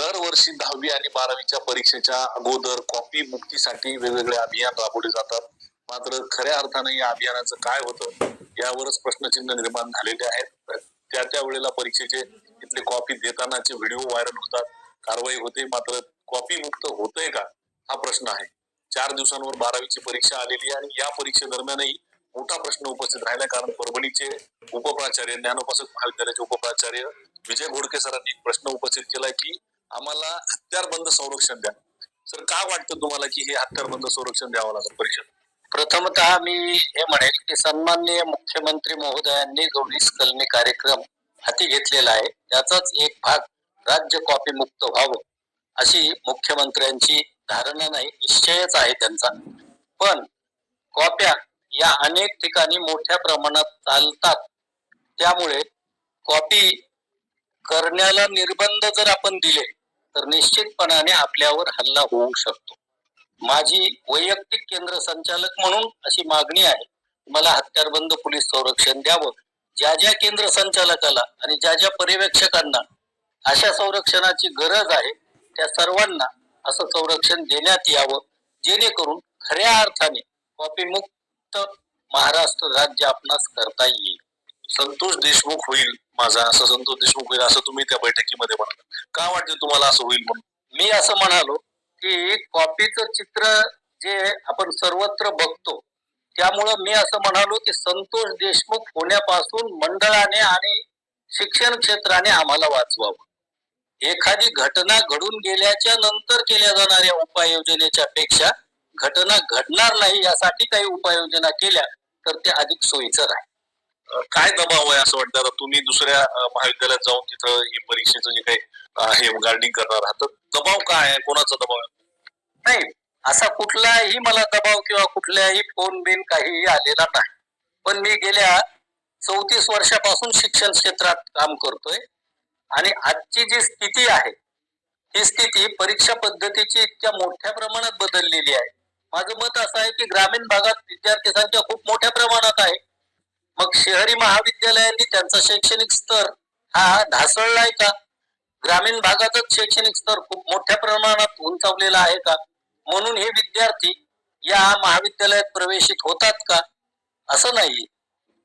दरवर्षी दहावी आणि बारावीच्या परीक्षेच्या अगोदर कॉपी मुक्तीसाठी वेगवेगळे अभियान राबवले जातात. मात्र खऱ्या अर्थाने या अभियानाचं काय होतं यावरच प्रश्नचिन्ह निर्माण झालेले आहेत. त्या त्या वेळेला परीक्षेचे तिथले कॉपी देतानाचे व्हिडिओ व्हायरल होतात कारवाई होते. मात्र कॉपी मुक्त होतंय का हा प्रश्न आहे. चार दिवसांवर बारावीची परीक्षा आलेली आहे आणि या परीक्षेदरम्यानही मोठा प्रश्न उपस्थित राहिला. कारण परभणीचे उपप्राचार्य ज्ञानोपासक महाविद्यालयाचे उपप्राचार्य विजय घोडके सरांनी प्रश्न उपस्थित केला की आम्हाला हत्यारबंद संरक्षण द्या. सर काय वाटतं तुम्हाला की हे हत्यारबंद संरक्षण द्यावं लागेल परिषद? प्रथमतः मी हे म्हणेल की सन्माननीय मुख्यमंत्री महोदयांनी जो वीस कलमी कार्यक्रम हाती घेतलेला आहे त्याचाच एक भाग राज्य कॉपी मुक्त व्हावं अशी मुख्यमंत्र्यांची धारणा नाही निश्चयच आहे त्यांचा. पण कॉप्या या अनेक ठिकाणी मोठ्या प्रमाणात चालतात. त्यामुळे कॉपी करण्याला निर्बंध जर आपण दिले तर निश्चितपणाने आपल्यावर हल्ला होऊ शकतो. माझी वैयक्तिक केंद्र संचालक म्हणून अशी मागणी आहे मला हत्यारबंद पोलीस संरक्षण द्यावं. ज्या ज्या केंद्र संचालकाला आणि ज्या ज्या पर्यवेक्षकांना अशा संरक्षणाची गरज आहे त्या सर्वांना असं संरक्षण देण्यात यावं जेणेकरून खऱ्या अर्थाने कॉपीमुक्त महाराष्ट्र राज्य आपणास करता येईल. संतोष देशमुख होईल माझा असं संतोष देशमुख होईल असं तुम्ही त्या बैठकीमध्ये म्हणाल. का वाटते तुम्हाला असं होईल म्हणून? मी असं म्हणालो की कॉपीचं चित्र जे आपण सर्वत्र बघतो त्यामुळं मी असं म्हणालो की संतोष देशमुख होण्यापासून मंडळाने आणि शिक्षण क्षेत्राने आम्हाला वाचवावं. एखादी घटना घडून गेल्याच्यानंतर केल्या जाणाऱ्या उपाययोजनेच्या पेक्षा घटना घडणार नाही यासाठी काही उपाययोजना केल्या तर ते अधिक सोयीचं राहील. काय दबाव आहे असं वाटतं? आता तुम्ही दुसऱ्या महाविद्यालयात जाऊन तिथं हे परीक्षेचं जे काही हे गार्डिंग करणार आहात तर दबाव काय आहे? कोणाचा दबाव आहे? नाही असा कुठलाही मला दबाव किंवा कुठल्याही फोन बिन काहीही आलेला नाही. पण मी गेल्या चौतीस वर्षापासून शिक्षण क्षेत्रात काम करतोय आणि आजची जी स्थिती आहे ही स्थिती परीक्षा पद्धतीची इतक्या मोठ्या प्रमाणात बदललेली आहे. माझं मत असं आहे की ग्रामीण भागात विद्यार्थी संख्या खूप मोठ्या प्रमाणात आहे. मग शहरी महाविद्यालयांनी त्यांचा शैक्षणिक स्तर हा ढासळलाय का? ग्रामीण भागातच शैक्षणिक स्तर खूप मोठ्या प्रमाणात उंचावलेला आहे का? म्हणून हे विद्यार्थी या महाविद्यालयात प्रवेशित होतात का? असं नाही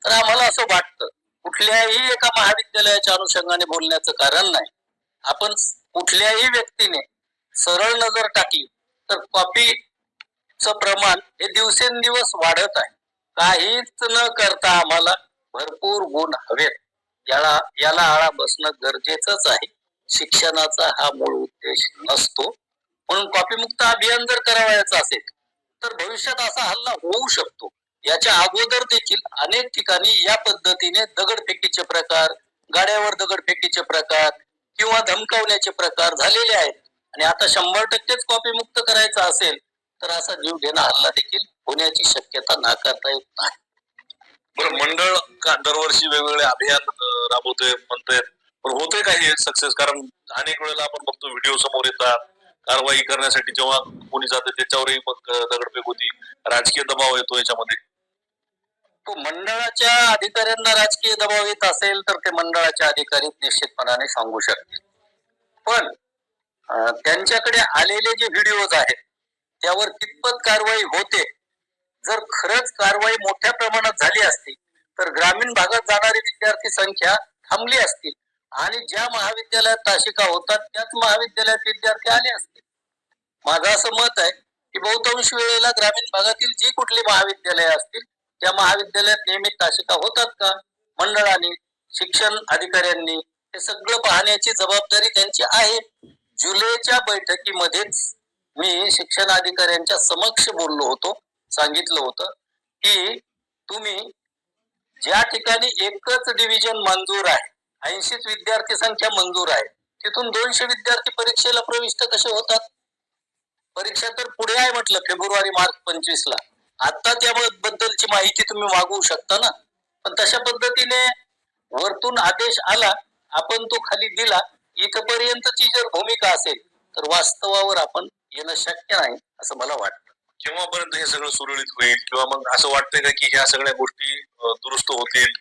तर आम्हाला असं वाटतं कुठल्याही एका महाविद्यालयाच्या अनुषंगाने बोलण्याचं कारण नाही. आपण कुठल्याही व्यक्तीने सरळ नजर टाकली तर कॉपीचं प्रमाण हे दिवसेंदिवस वाढत आहे. काहीच न करता आम्हाला भरपूर गुण हवेत. याला याला आळा बसणं गरजेचंच आहे. शिक्षणाचा हा मूळ उद्देश नसतो. म्हणून कॉपीमुक्त अभियान जर करावायचं असेल तर भविष्यात असा हल्ला होऊ शकतो. याच्या अगोदर देखील अनेक ठिकाणी या पद्धतीने दगडफेकीचे प्रकार गाड्यावर दगडफेकीचे प्रकार किंवा धमकावण्याचे प्रकार झालेले आहेत. आणि आता शंभर टक्केच कॉपी मुक्त करायचा असेल तर असा जीव घेणं हल्ला देखील होण्याची शक्यता नाकारता येत नाही. बरं मंडळ का दरवर्षी वेगवेगळे अभियान राबवतोय म्हणतोय. पण होतंय काही सक्सेस कारण अनेक वेळेला आपण बघतो व्हिडिओ समोर येतात कारवाई करण्यासाठी जेव्हा कोणी जाते त्याच्यावरही मग दगडफेक होती. राजकीय दबाव येतो याच्यामध्ये. तो मंडळाच्या अधिकाऱ्यांना राजकीय दबाव येत असेल तर ते मंडळाच्या अधिकारी निश्चितपणाने सांगू शकतील. पण त्यांच्याकडे आलेले जे व्हिडिओज आहेत त्यावर कितपत कारवाई होते जर खरंच कारवाई मोठ्या प्रमाणात झाली असती तर ग्रामीण भागात जाणारी विद्यार्थी संख्या थांबली असती. आणि ज्या महाविद्यालयात ताशिका होतात त्याच महाविद्यालयात विद्यार्थी आले असते. माझं असं मत आहे की बहुतांश वेळेला ग्रामीण भागातील जी कुठली महाविद्यालय असतील त्या महाविद्यालयात नियमित ताशिका होतात का? मंडळाने शिक्षण अधिकाऱ्यांनी हे सगळं पाहण्याची जबाबदारी त्यांची आहे. जुलैच्या बैठकीमध्येच मी शिक्षण अधिकाऱ्यांच्या समक्ष बोललो होतो. सांगितलं होतं की तुम्ही ज्या ठिकाणी एकच डिव्हिजन मंजूर आहे ऐंशीच विद्यार्थी संख्या मंजूर आहे तिथून दोनशे विद्यार्थी परीक्षेला प्रविष्ट कसे होतात? परीक्षा तर पुढे आहे म्हटलं फेब्रुवारी मार्च पंचवीस ला आता त्याबद्दलची माहिती तुम्ही मागवू शकता ना? पण तशा पद्धतीने वरतून आदेश आला आपण तो खाली दिला इथपर्यंतची जर भूमिका असेल तर वास्तवावर आपण येणं शक्य नाही असं मला वाटतं. केव्हापर्यंत हे सगळं सुरळीत होईल? किंवा मग असं वाटतंय का की ह्या सगळ्या गोष्टी दुरुस्त होतील?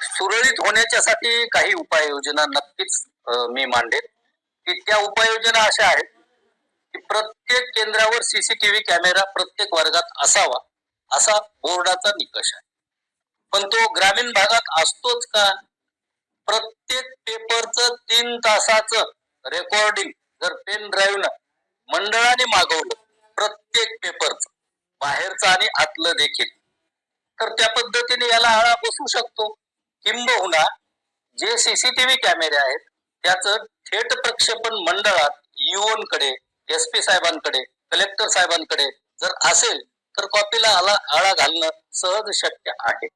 सुरळीत होण्याच्यासाठी काही उपाययोजना नक्कीच मी मांडेन. की त्या उपाययोजना अशा आहेत की प्रत्येक केंद्रावर सीसीटीव्ही कॅमेरा प्रत्येक वर्गात असावा असा बोर्डाचा निकष आहे. पण तो ग्रामीण भागात असतोच का? प्रत्येक पेपरचं तीन तासाचं रेकॉर्डिंग जर पेन ड्राईव्हनं मंडळाने मागवलं प्रत्येक पेपरचं बाहेरचं आणि आतलं देखील. तर त्या पद्धतीने याला आळा बसू शकतो. किंबहुना जे सीसीटीव्ही कॅमेरे आहेत त्याचं थेट प्रक्षेपण मंडळात युओनकडे एस पी साहेबांकडे कलेक्टर साहेबांकडे जर असेल तर कॉपीला आला आळा घालणं सहज शक्य आहे.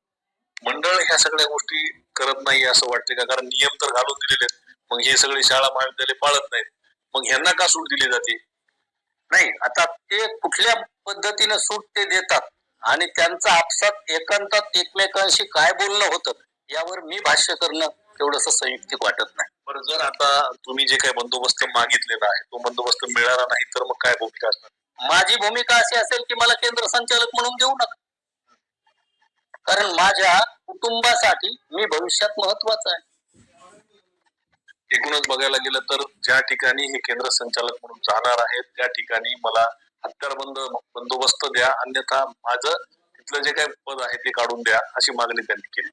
मंडळ ह्या सगळ्या गोष्टी करत नाही असं वाटते का? कारण नियम तर घालून दिलेले आहेत. मग हे सगळे शाळा महाविद्यालय पाळत नाहीत. मग ह्यांना का सूट दिली जाते? नाही आता ते कुठल्या पद्धतीने सूट ते देतात आणि त्यांचा आपसात एकांतात एकमेकांशी काय बोलणं होतं यावर मी भाष्य करणं तेवढंसं संयुक्तिक वाटत नाही. बरं जर आता तुम्ही जे काही बंदोबस्त मागितलेला आहे तो बंदोबस्त मिळाला नाही तर मग काय भूमिका असणार? माझी भूमिका अशी असेल की मला केंद्र संचालक म्हणून देऊ नका. कारण माझ्या कुटुंबासाठी मी भविष्यात महत्त्वाचा आहे. एकूणच बघायला गेलं तर ज्या ठिकाणी हे केंद्र संचालक म्हणून जाणार आहेत त्या ठिकाणी मला हत्यारबंद बंदोबस्त द्या. अन्यथा माझं तिथलं जे काही पद आहे ते काढून द्या अशी मागणी त्यांनी केली.